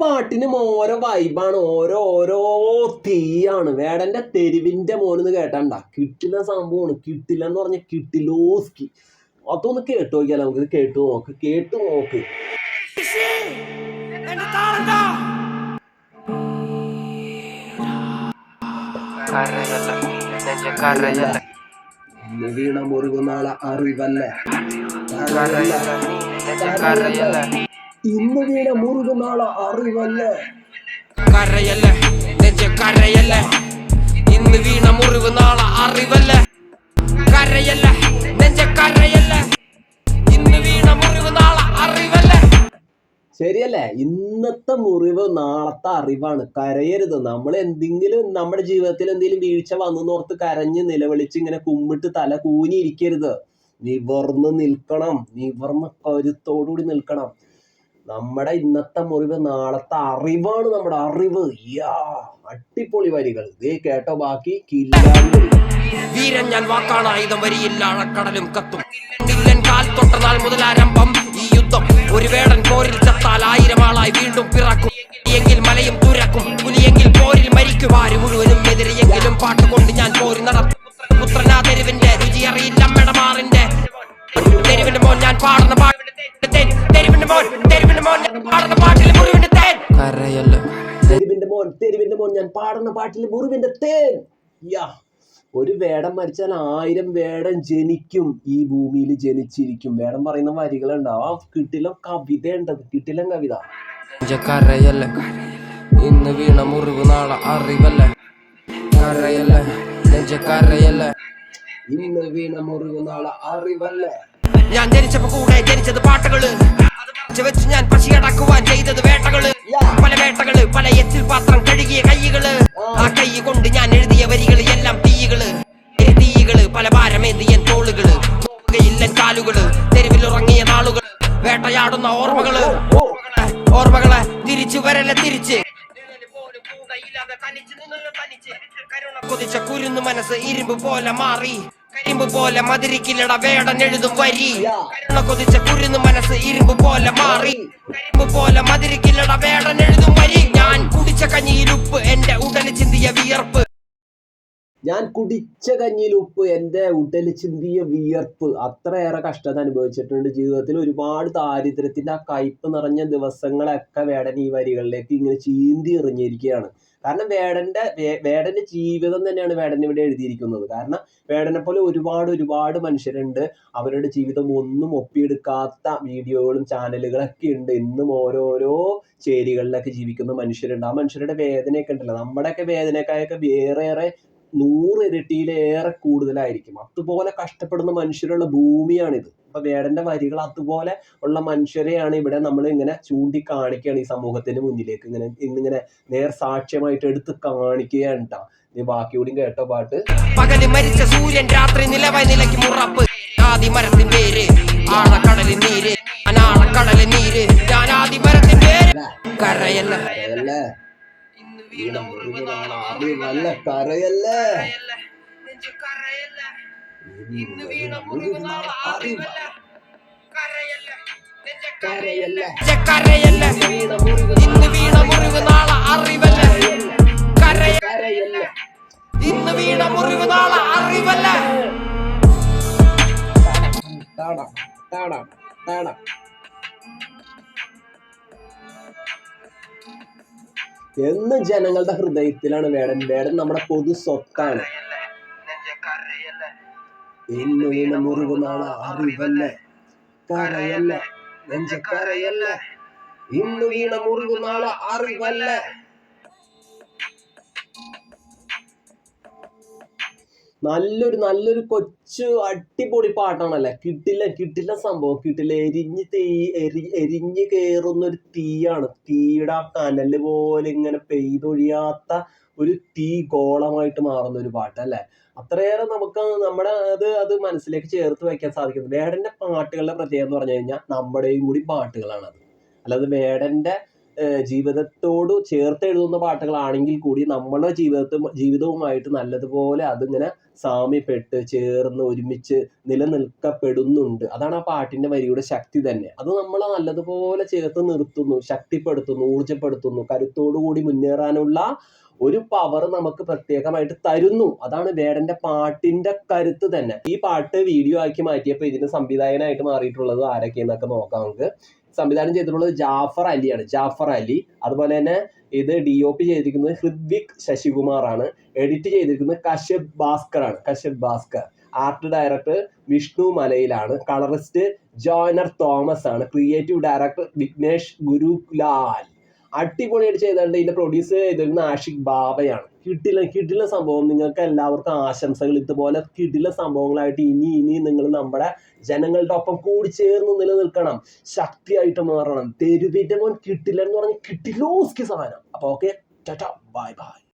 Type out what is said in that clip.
പാട്ടിനും ഓരോ വൈബാണ് ഓരോ ഓരോ തീയാണ്. വേടന്റെ തെരുവിന്റെ മോനെന്ന് കേട്ടണ്ട. കിട്ടില്ല സംഭവമാണ്. കിട്ടില്ല എന്ന് പറഞ്ഞ കിട്ടിലോസ്കി അതൊന്ന് കേട്ടു നോക്കിയാലോ? നമുക്ക് കേട്ടു നോക്ക്. കേട്ടു നോക്ക്. വീണ മുറുകുന്നാളെ അറിവല്ലേ? കരയല്ല ഇന്ന് അറിവല്ലേ? കരയല്ല നെഞ്ച കരയല്ല? ഇന്ന് വീണ മുറിവ് നാളെ അറിവല്ല? കരയല്ല നെഞ്ച കരയല്ല? ഇന്ന് വീണ മുറിവ് നാളെ അറിവല്ല? ശരിയല്ലേ? ഇന്നത്തെ മുറിവ് നാളത്തെ അറിവാണ്. കരയരുത്. നമ്മൾ എന്തെങ്കിലും നമ്മുടെ ജീവിതത്തിൽ എന്തെങ്കിലും വീഴ്ച വന്നു ഓർത്ത് കരഞ്ഞ് നിലവിളിച്ച് ഇങ്ങനെ കുമ്പിട്ട് തല കൂനിയിരിക്കരുത് നിവർന്ന് നിൽക്കണം. നിവർന്ന് കരുത്തോടുകൂടി നിൽക്കണം. നമ്മുടെ ഇന്നത്തെ മുറിവ് നാളത്തെ അറിവാണ് നമ്മുടെ അറിവ്. യാ അടിപൊളി വരികൾ. ഇതേ കേട്ടോ ബാക്കി. വീരൻ ഞാൻ വാക്കാണ് വരിയില്ല അഴക്കടലും കത്തും. കാൽ തൊട്ടതാൽ മുതൽ ആരംഭം ഈ യുദ്ധം. ഒരു വേടൻ പോരിൽ ചത്താൽ ആയിരം ആളായി വീണ്ടും പിറക്കും. എങ്കിൽ മലയും തുരക്കും. പുലിയെങ്കിൽ പോരിൽ മരിക്കും ആര് മുഴുവനും എതിരെയെങ്കിലും പാട്ടുകൊണ്ട് ഞാൻ പോരി നടത്തും. പുത്രനാ തെരുവിന്റെ രുചി അറിയില്ല മെടമാറിന്റെ തെരുവിന്റെ മോൻ ഞാൻ പാടുന്ന തേൻ തെരുവിന്റെ മോൻ കരയല്ല? തെരുവിന്റെ മോൻ തെരുവിന്റെ മോൻ ഞാൻ പാടുന്ന പാട്ടിൽ മുറിവിന്റെ തേൻ. യാ ഒരു വേടം മരിച്ചാൽ ആയിരം വേടം ജനിക്കും. ഈ ഭൂമിയിൽ ജനിച്ചിരിക്കും. വേടം പറയുന്ന വരികളുണ്ടാവും. ആ കിട്ടിലും കവിത ഉണ്ടത് കിട്ടിലും കവിത. കരയല്ല? ഇന്ന് വീണ മുറിവ് നാളെ അറിവല്ല? കരയല്ല? ഇന്ന് വീണ മുറിവ് നാളെ അറിവല്ലേ? ഞാൻ ജനിച്ചപ്പോ കൂടെ ജനിച്ചത് പാട്ടുകൾ. അത് വെച്ച് ഞാൻ പശിയടക്കുവാൻ ചെയ്തത് വേട്ടകൾ. പല വേട്ടകൾ പല എച്ചിൽ പാത്രം കഴുകിയ കൈകൾ. ആ. കൈ കൊണ്ട് ഞാൻ എഴുതിയ വരികൾ എല്ലാം തീകൾ. തീകൾ പല ഭാരമേന്തിയൻ തോളുകൾ. ഇല്ല കാലുകൾ തെരുവിലുറങ്ങിയ നാളുകൾ വേട്ടയാടുന്ന ഓർമ്മകൾ. ഓർമ്മകളെ തിരിച്ചു വരല തിരിച്ച്. കൊതിച്ച കുരുന്ന് മനസ്സ് ഇരുമ്പ് പോലെ മാറി. കരിമ്പ് പോലെ മതിരിക്കില്ലട വേടൻ എഴുതും വരി. കരുണ കൊതിച്ച കുരുന്ന് മനസ്സ് ഇരുമ്പ് പോലെ മാറി. കരിമ്പ് പോലെ മതിരിക്കില്ലട വേടൻ എഴുതും വരി. ഞാൻ കുടിച്ച കഞ്ഞിയിൽ ഞാൻ കുടിച്ച കഞ്ഞിയിൽ ഉപ്പ് എന്റെ ഉടൽ ചിന്തിയ വിയർപ്പ് അത്രയേറെ കഷ്ടത അനുഭവിച്ചിട്ടുണ്ട് ജീവിതത്തിൽ. ഒരുപാട് ദാരിദ്ര്യത്തിന്റെ ആ കയ്പ് നിറഞ്ഞ ദിവസങ്ങളൊക്കെ വേടൻ ഈ വരികളിലേക്ക് ഇങ്ങനെ ചീന്തി എറിഞ്ഞിരിക്കുകയാണ്. കാരണം വേടന്റെ വേടന്റെ ജീവിതം തന്നെയാണ് വേടൻ ഇവിടെ എഴുതിയിരിക്കുന്നത്. കാരണം വേടനെ പോലെ ഒരുപാട് ഒരുപാട് മനുഷ്യരുണ്ട്. അവരുടെ ജീവിതം ഒന്നും ഒപ്പിയെടുക്കാത്ത വീഡിയോകളും ചാനലുകളൊക്കെ ഉണ്ട്. ഇന്നും ഓരോരോ ചേരികളിലൊക്കെ ജീവിക്കുന്ന മനുഷ്യരുണ്ട്. ആ മനുഷ്യരുടെ വേദനയൊക്കെ ഉണ്ടല്ലോ. നമ്മുടെയൊക്കെ വേദനക്കായൊക്കെ വേറേറെ നൂറ് ഇരട്ടിയിലേറെ കൂടുതലായിരിക്കും. അതുപോലെ കഷ്ടപ്പെടുന്ന മനുഷ്യരുള്ള ഭൂമിയാണിത്. അപ്പൊ വേടന്റെ വരികൾ അതുപോലെ ഉള്ള മനുഷ്യരെയാണ് ഇവിടെ നമ്മൾ ഇങ്ങനെ ചൂണ്ടിക്കാണിക്കുകയാണ് ഈ സമൂഹത്തിന് മുന്നിലേക്ക് ഇങ്ങനെ ഇന്നിങ്ങനെ നേർ സാക്ഷ്യമായിട്ട് എടുത്ത് കാണിക്കുകയാണ് കേട്ടോ നീ ബാക്കി കൂടി കേട്ടോ പാട്ട്. പകൽ മരിച്ച സൂര്യൻ രാത്രി നിലവായി നിലയ്ക്ക് മുറപ്പ് ആദി മരത്തിൻ പേര് ആഴക്കടലിൻ നീര് ഞാൻ ആദി മരത്തിൻ പേര്. കരയല്ലേ വീണ മുറിവിനാണ് അറിവല്ല. കരയല്ലേ? ഇന്ന് വീണ മുറിവിനാണ് അറിവല്ല. കരയല്ലേ? കരയല്ല. ഇന്ന് വീണ മുറിവ് നാളെ അറിവല്ല. കരയല്ല? കരയല്ലേ. ഇന്ന് വീണ മുറിവ് നാളെ അറിവല്ല? താടാ താടാ താടാ. എന്നും ജനങ്ങളുടെ ഹൃദയത്തിലാണ് വേടൻ. വേടൻ നമ്മുടെ പൊതു സ്വത്താണ്. ഇന്ന് വീണ മുറിവ് നാളെ അറിവല്ലേ? കരയല്ലേ? നെഞ്ചക്കരയല്ലേ? ഇന്ന് വീണ മുറിവ് നാളെ അറിവല്ലേ? നല്ലൊരു നല്ലൊരു കൊച്ചു അടിപൊളി പാട്ടാണല്ലേ? കിട്ടില്ല കിട്ടില്ല സംഭവം. കിട്ടില്ല. എരിഞ്ഞ് തീ എരി എരിഞ്ഞ് കയറുന്ന ഒരു തീയാണ്. തീയുടെ ആ കനൽ പോലെ ഇങ്ങനെ പെയ്തൊഴിയാത്ത ഒരു തീ ഗോളമായിട്ട് മാറുന്ന ഒരു പാട്ട് അല്ലേ? അത്രയേറെ നമുക്ക് നമ്മുടെ അത് അത് മനസ്സിലേക്ക് ചേർത്ത് വയ്ക്കാൻ സാധിക്കുന്നു. വേടന്റെ പാട്ടുകളുടെ പ്രത്യേകത എന്ന് പറഞ്ഞു കഴിഞ്ഞാൽ നമ്മുടെയും കൂടി പാട്ടുകളാണ് അത് അല്ലാതെ വേടന്റെ ജീവിതത്തോട് ചേർത്ത് എഴുതുന്ന പാട്ടുകളാണെങ്കിൽ കൂടി നമ്മുടെ ജീവിതത്തെ ജീവിതവുമായിട്ട് നല്ലതുപോലെ അതിങ്ങനെ സാമ്യപ്പെട്ട് ചേർന്ന് ഒരുമിച്ച് നിലനിൽക്കപ്പെടുന്നുണ്ട്. അതാണ് ആ പാട്ടിന്റെ വരിയുടെ ശക്തി തന്നെ. അത് നമ്മളെ നല്ലതുപോലെ ചേർത്ത് നിർത്തുന്നു ശക്തിപ്പെടുത്തുന്നു ഊർജപ്പെടുത്തുന്നു കരുത്തോടു കൂടി മുന്നേറാനുള്ള ഒരു പവർ നമുക്ക് പ്രത്യേകമായിട്ട് തരുന്നു. അതാണ് വേടന്റെ പാട്ടിന്റെ കരുത്ത് തന്നെ. ഈ പാട്ട് വീഡിയോ ആക്കി മാറ്റിയപ്പോൾ ഇതിന് സംവിധായകനായിട്ട് മാറിയിട്ടുള്ളത് ആരൊക്കെയെന്നൊക്കെ നോക്കാം നമുക്ക്. സംവിധാനം ചെയ്തിട്ടുള്ളത് ജാഫർ അലിയാണ്. ജാഫർ അലി അതുപോലെ തന്നെ ഇത് ഡി ഒ പി ചെയ്തിരിക്കുന്നത് ഹൃദ്വിക് ശശികുമാർ ആണ് എഡിറ്റ് ചെയ്തിരിക്കുന്നത് കശ്യപ് ഭാസ്കർ ആണ് കശ്യപ് ഭാസ്കർ. ആർട്ട് ഡയറക്ടർ വിഷ്ണു മലയിലാണ്. കളറിസ്റ്റ് ജോയ്നർ തോമസ് ആണ് ക്രിയേറ്റീവ് ഡയറക്ടർ വിഘ്നേഷ് ഗുരുലാൽ. അടിപൊളിയായിട്ട് ചെയ്തിട്ടുണ്ട്. ഇതിന്റെ പ്രൊഡ്യൂസ് ചെയ്തിരുന്ന ആഷിഖ് ബാബയാണ്. കിട്ടില്ല കിട്ടില്ല സംഭവം. നിങ്ങൾക്ക് എല്ലാവർക്കും ആശംസകൾ. ഇതുപോലെ കിട്ടില്ല സംഭവങ്ങളായിട്ട് ഇനി ഇനി നിങ്ങൾ നമ്മുടെ ജനങ്ങളുടെ ഒപ്പം കൂടി ചേർന്ന് നിലനിൽക്കണം. ശക്തിയായിട്ട് മാറണം. തെരുവിന്റെ മോൻ കിട്ടില്ല എന്ന് പറഞ്ഞ് കിട്ടിലോസ്കി സാധനം. അപ്പൊ ഓക്കെ ബൈ ബൈ